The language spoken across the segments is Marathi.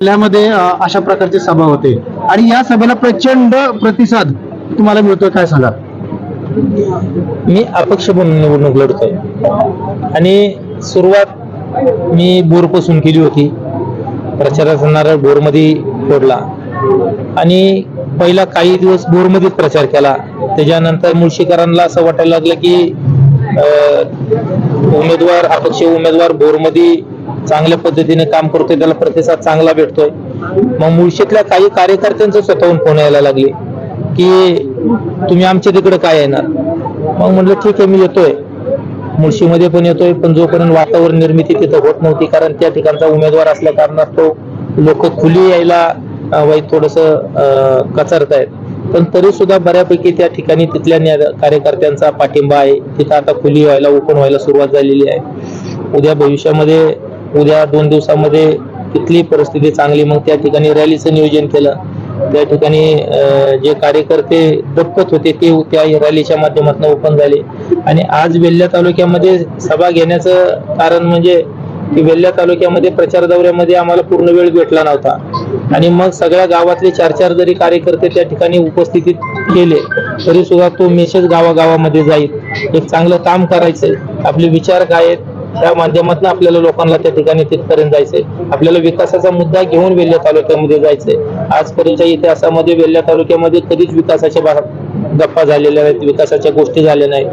जिल्ह्यामध्ये अशा प्रकारची सभा होते. आणि या सभेला प्रचंड प्रतिसाद तुम्हाला मिळतोय काय सांगा? मी अपक्ष म्हणून निवडणूक लढतोय. आणि सुरुवात मी बोरपासून केली होती. प्रचाराचा नारळ बोरमध्ये फोडला. आणि पहिला काही दिवस बोरमध्येच प्रचार केला. त्याच्यानंतर मुळशीकरांना असं वाटायला लागलं की अं, उमेदवार अपक्ष उमेदवार बोरमध्ये चांगल्या पद्धतीने काम करतोय त्याला प्रतिसाद चांगला भेटतोय. मग मुळशीतल्या काही कार्यकर्त्यांचं स्वतःहून फोन यायला लागले की तुम्ही आमच्या तिकडे काय येणार? मग म्हटलं ठीक आहे मी येतोय. मुळशीमध्ये पण येतोय पण जोपर्यंत वातावरण निर्मिती तिथं होत नव्हती कारण त्या ठिकाणचा उमेदवार असल्या कारणास्तव लोक खुली यायला वाई वाईट थोडस आहेत पण तरी सुद्धा बऱ्यापैकी त्या ठिकाणी तिथल्या न्या- कार्यकर्त्यांचा पाठिंबा आहे. तिथं आता खुली व्हायला ओपन व्हायला सुरुवात झालेली आहे. उद्या भविष्यामध्ये उद्या दोन दिवसामध्ये तिथली परिस्थिती चांगली मग त्या ठिकाणी रॅलीचं नियोजन केलं. त्या ठिकाणी जे कार्यकर्ते दप्पत होते ते त्या रॅलीच्या माध्यमातून ओपन झाले. आणि आज वेल्ल्या तालुक्यामध्ये सभा घेण्याचं कारण म्हणजे की वेल्ल्या तालुक्यामध्ये प्रचार दौऱ्यामध्ये आम्हाला पूर्ण वेळ भेटला नव्हता. आणि मग सगळ्या गावातले चार चार जरी कार्यकर्ते त्या ठिकाणी उपस्थितीत केले तरी सुद्धा तो मेसेज गावागावामध्ये जाईल. एक चांगलं काम करायचंय. आपले विचार काय आहेत त्या माध्यमातून आपल्याला लोकांना त्या ठिकाणी तिथपर्यंत जायचंय. आपल्याला विकासाचा मुद्दा घेऊन वेल्ल्या तालुक्यामध्ये जायचंय. आजपर्यंतच्या इतिहासामध्ये वेल्ल्या तालुक्यामध्ये कधीच विकासाच्या गप्पा झालेल्या नाहीत विकासाच्या गोष्टी झाल्या नाही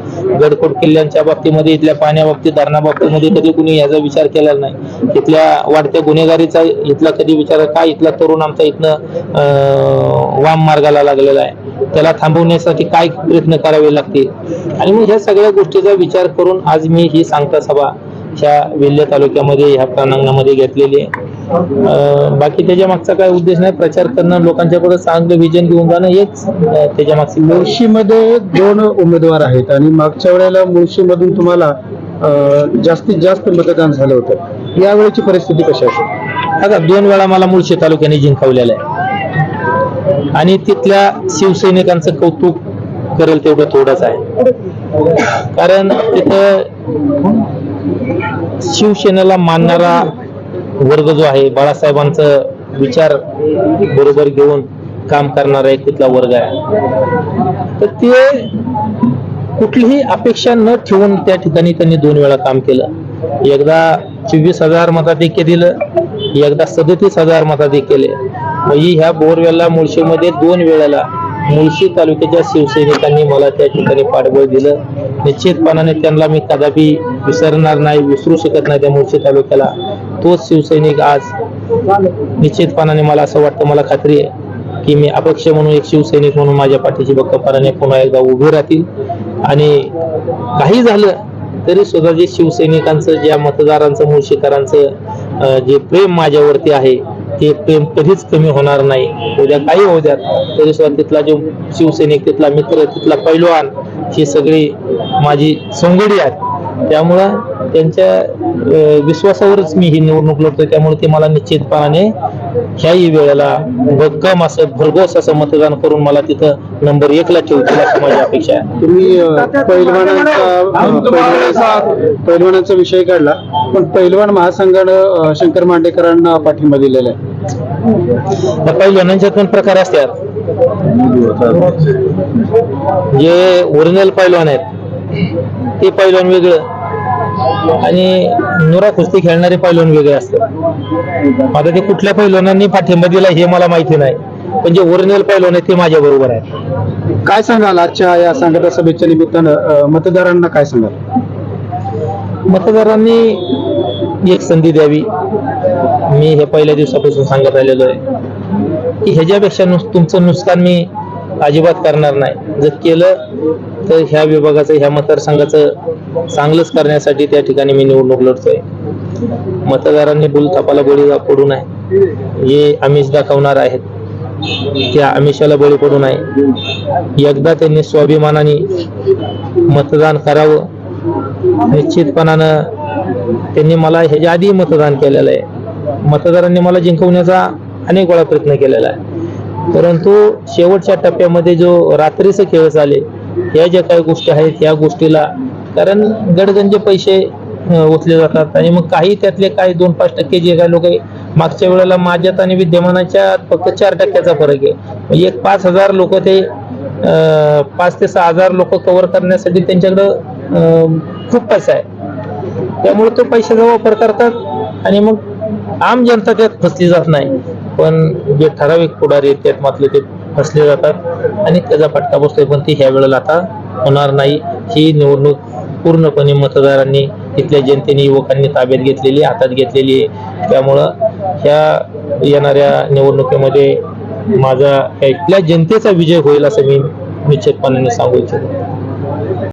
गडकोट किल्ल्यांच्या बाबतीमध्ये इथल्या पाण्याबाबतीत धरणाबाबतीमध्ये कधी कुणी याचा विचार केला नाही. इथल्या वाढत्या गुन्हेगारीचा इथला कधी विचार का इथला तरुण आमचा इथनं अं, वाम मार्गाला लागलेला आहे? त्याला थांबवण्यासाठी काय प्रयत्न करावे लागतील? आणि मग ह्या सगळ्या गोष्टीचा विचार करून आज मी ही सांगता सभा. ह्या वेल्हे तालुक्यामध्ये ह्या प्रांगणामध्ये घेतलेली आहे. बाकी त्याच्या मागचा काय उद्देश नाही प्रचार करणं लोकांच्या पुढे चांगलं विजन घेऊन जाणं हेच त्याच्या मागची मुळशीमध्ये दोन उमेदवार आहेत आणि मागच्या वेळेला मुळशीमधून तुम्हाला जास्तीत जास्त मतदान झालं होतं. यावेळेची परिस्थिती कशी असेल? आता दोन वेळा मला मुळशी तालुक्याने जिंकवलेलं आहे. आणि तिथल्या शिवसैनिकांचं कौतुक करेल तेवढं थोडंच आहे. कारण तिथं शिवसेनेला मानणारा वर्ग जो आहे बाळासाहेबांचं विचार बरोबर घेऊन काम करणारा एक तिथला वर्ग आहे. तर ते कुठलीही अपेक्षा न ठेवून त्या ठिकाणी त्यांनी दोन वेळा काम केलं. एकदा चोवीस हजार मताधिक्य दिलं एकदा सदतीस हजार मताधिक्य केले. म्हणजे ह्या बोरवेलला मुळशीमध्ये दोन वेळेला मुळशी तालुक्याच्या शिवसैनिकांनी मला त्या ठिकाणी पाठबळ दिलं. निश्चितपणाने त्यांना मी कदापि विसरणार नाही विसरू शकत नाही त्या मुळशी तालुक्याला. तोच शिवसैनिक आज निश्चितपणाने मला असं वाटतं मला खात्री आहे की मी अपक्ष म्हणून एक शिवसैनिक म्हणून माझ्या पाठीची भक्कपणाने पुन्हा एकदा उभे राहतील. आणि काही झालं तरी सुद्धा जे शिवसैनिकांचं ज्या मतदारांचं मुळशीकरांचं जे प्रेम माझ्यावरती आहे ते प्रेम कधीच कमी होणार नाही. उद्या काही होऊ द्यात. तरी सुद्धा तिथला जो शिवसैनिक तिथला मित्र तिथला पैलवान ही सगळी माझी सोंगडी आहेत त्यामुळं त्यांच्या विश्वासावरच मी ही निवडणूक लढतोय. त्यामुळे ते मला निश्चितपणाने ह्याही वेळेला भक्कम असं भरघोस असं मतदान करून मला तिथं नंबर एकला ठेवतील अशी माझी अपेक्षा आहे. तुम्ही पैलवानांचा विषय काढला. पण पैलवान महासंघानं शंकर मांडेकरांना पाठिंबा दिलेला आहे. त्या पैलवानांच्यात पण प्रकार असतात. जे ओरिजिनल पैलवान आहेत ते पैलवान वेगळं आणि नुरा कुस्ती खेळणारे पैलवान वेगळे असतात. आता ते कुठल्या पैलवानांनी पाठिंबा दिला हे मला माहिती नाही पण जे ओरिजिनल पैलवान आहेत ते माझ्या बरोबर आहेत. काय सांगाल आजच्या या सांगता सभेच्या निमित्तानं मतदारांना काय सांगाल? मतदारांनी एक संधी द्यावी. मी हे पहिल्या दिवसापासून सांगत राहिलेलो आहे. की ह्याच्यापेक्षा नुस तुमचं नुकसान मी अजिबात करणार नाही. जर केलं तर ह्या विभागाचं ह्या मतदारसंघाचं चांगलंच करण्यासाठी त्या ठिकाणी मी निवडणूक लढतोय. मतदारांनी बुलथापाला बळी पडू नये. हे आमिष दाखवणार आहेत. त्या आमिषाला बळी पडू नये. एकदा त्यांनी स्वाभिमानाने मतदान करावं. निश्चितपणानं त्यांनी मला ह्याच्या आधी मतदान केलेलं आहे. मतदारांनी मला जिंकवण्याचा अनेक वेळा प्रयत्न केलेला आहे. परंतु शेवटच्या टप्प्यामध्ये जो रात्रीचे खेळ झाले या ज्या काही गोष्टी आहेत या गोष्टीला कारण गडगंजे पैसे ओतले जातात आणि मग काही त्यातले काही दोन पाच टक्के जे काही लोक मागच्या वेळेला माझ्यात आणि विद्यमानाच्या फक्त चार टक्क्याचा फरक आहे. म्हणजे एक पाच हजार लोक ते पाच ते सहा हजार लोक कव्हर करण्यासाठी त्यांच्याकडं खूप पैसा आहे. त्यामुळे तो पैशाचा वापर करतात आणि मग आम जनता त्यात फसली जात नाही. पण जे ठराविक पुढारी आहेत त्यात मात्र ते फसले जातात आणि त्याचा फटका बसतोय. पण ती ह्या वेळेला आता होणार नाही. ही निवडणूक पूर्णपणे मतदारांनी तिथल्या जनतेने युवकांनी ताब्यात घेतलेली आहे, हातात घेतलेली आहे. त्यामुळं ह्या येणाऱ्या निवडणुकीमध्ये माझा इथल्या जनतेचा विजय होईल असं मी निश्चितपणाने सांगू इच्छितो.